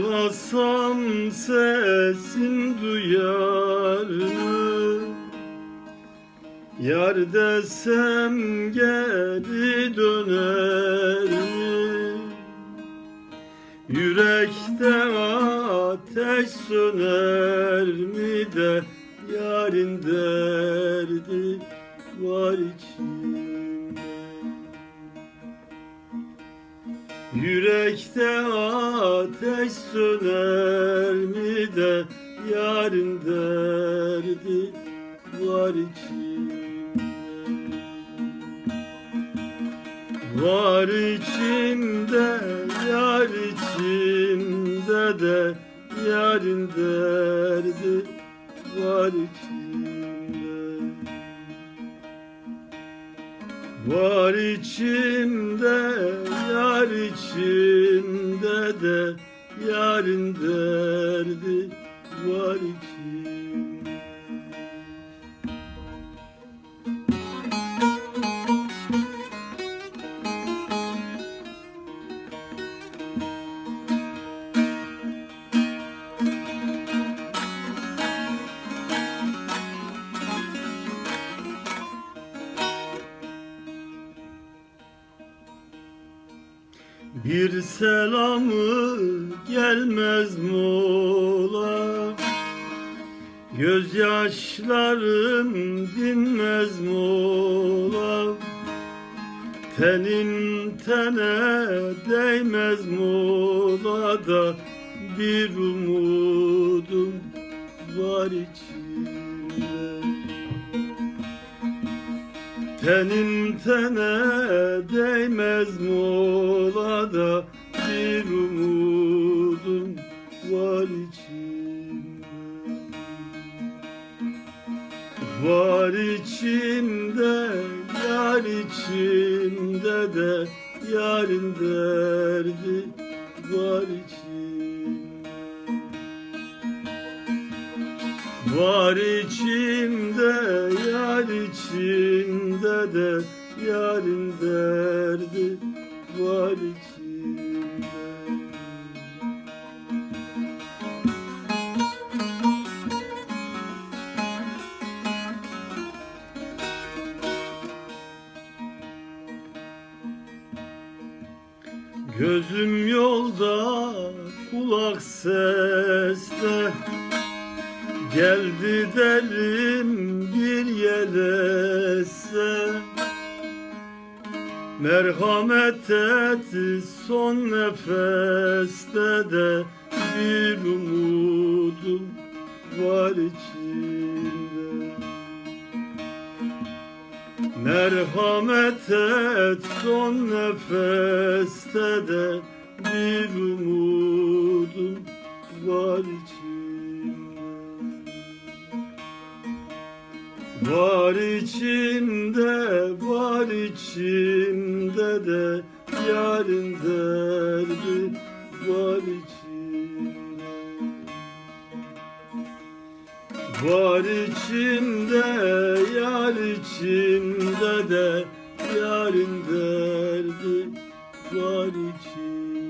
Ağlasam sesim duyar mı? Yar desem geri döner mi? Yürekte ateş söner mi de Yarın derdi var içimde Yürekte ateş söner mi de Yarın derdi var içimde? Var içimde, yar içimde de Yarın derdi var içimde Var içimde, yar içimde de Yarın derdi var içimde Bir selamı gelmez mola. Gözyaşlarım dinmez mola. Tenin tene değmez mola da Bir umudum var içimde Tenin tene değmez molada bir umudum var içimde. Var içimde yar içimde de yarın derdi var içimde Var içimde, yar içimde de Yarın derdi. Var içimde. Gözüm yolda, kulak seste Geldi derim bir yelese Merhamet et son nefeste de Bir umudum var içimde Merhamet et son nefeste de Bir umudum Var içimde, var içimde de Yarın derdi var içimde Var içimde, yar içimde de Yarın derdi var içimde